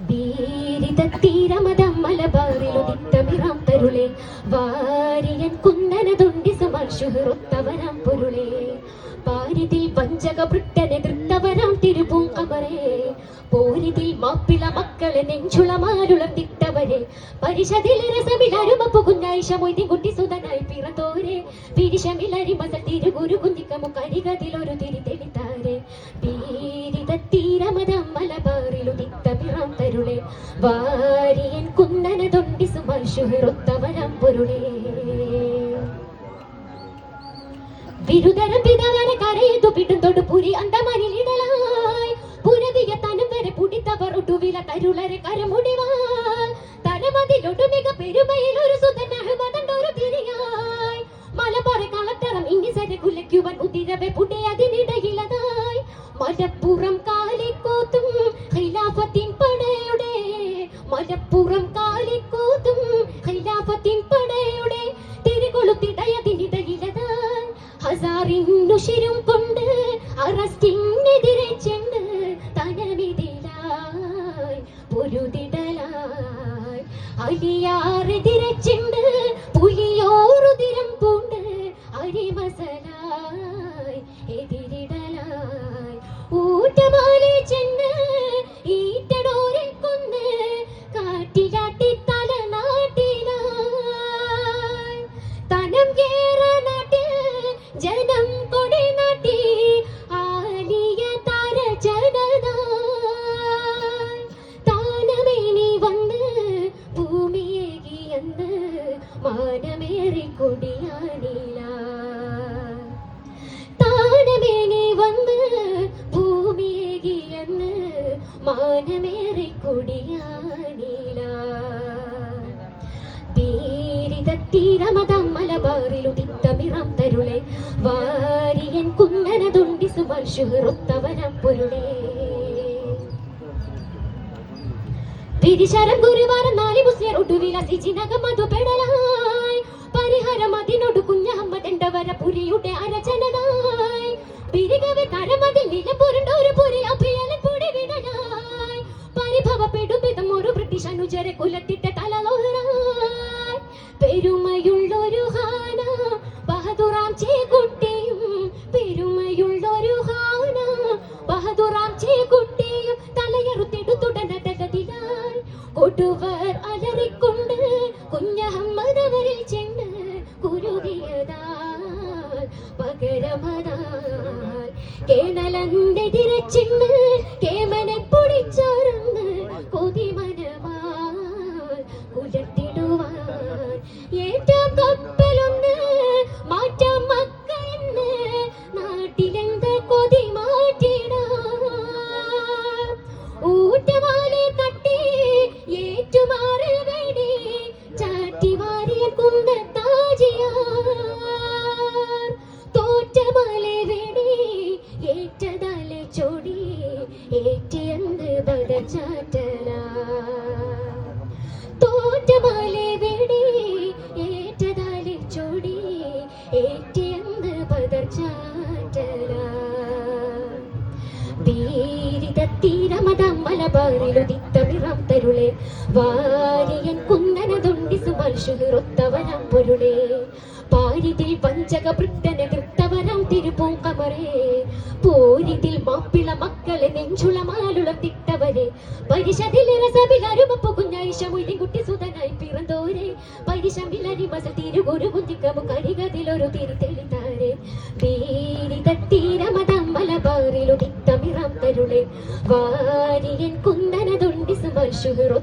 ബീരിതത്തീരമതം മലബാറിലുദിത്തമിറാം തരുളെ variance Mappila മക്കളെ തിരുഗുരു കുന്തിക്കമു കരികതിലൊരു തിരി തരുളെ കുന്നന തൊണ്ടി സുമർഷുഹൃത്തവരാം പൊരുളേ. ബിരുദര പിതാവന കരയതു പിടുന്തൊടു പുരി അന്തമരിലിടലായി പുരതിയ തനം വരെ പുടിത്തവർ ഒടുവില തരുളരെ കരമുടിവാൾ തലമതിലൊടുമിക പെരുമയിൽ ഒരു സുതൻ അഹമ്മദണ്ടൊരു തിരിയായി. മലബാറെ കളത്തറം ഇങ്ങിസരെ കുലയ്ക്കുവൻ ഉതിരവെ പുടെ അതിനിടയിലതായി മലപ്പുറം ഹസാറിനുശിരും കൊണ്ട് അറസ്റ്റിനെതിരെ ചെണ്ട് തനവിതിലായി പൊരുതിടലായി. അലിയാറെതിരെ മാനമേറി കൊടിയാനീല മലബാറിലുദിത്തമിറാം തരുളെ വാരിയൻ കുന്നനതുണ്ടി സുമർഷുഹൃത്തവനം പൊരുളേ പിരിശരം ഗുരുവാരം നാല് മുസ്ലിയർ ഒടുവില സിജിനക പെരുമയുള്ളൊരു ഹാന ബഹദുറാം ചേക്കുട്ടിയും പെരുമയുള്ളൊരു ഹാന ബഹദുറാം ചേക്കുട്ടിയും തലയറുത്തെടുത്തുടനതകതിലായി കൊടുവർ അലറിക്കൊണ്ട് കുഞ്ഞഹമ്മദവരിൽ ചെന്ന് കുരുകിയതാൽ പകരമതാൽ കേണലന്റെ ചെന്ന് ബദചാറ്റല തോറ്റമാലെ വേടി ഏറ്റതാലെ ചൊടി മലബാറിലുദിത്തമിറാം തരുളെ വാരിയൻ കുന്നനതുണ്ടി സുമർഷുഹൃത്തവനം പൊരുളെ. പാരിതിൽ വഞ്ചക വൃത്തനെ തൃത്തവനം തിരുപ്പൂം കമറേ പോരിതിൽ മാപ്പിള മക്കളെ നെഞ്ചുളമാലുളം തിട്ടവരെ പരിഷതിലെ രസവിൽ അരുമപ്പു കുഞ്ഞായിഷ മൊയ്തി കുട്ടി സുതനായി പിറന്തോരെ പരിശമിലരി മസ തിരുഗുരു കുന്തിക്കമു കരികതിലൊരു തിരി തെളിത്താരെ. ബീരിതത്തീരമതം മലബാറിലുദിത്തമിറാം തരുളെ. വാരിയൻ കുന്നനതുണ്ടി സുമർഷുഹൃത്ത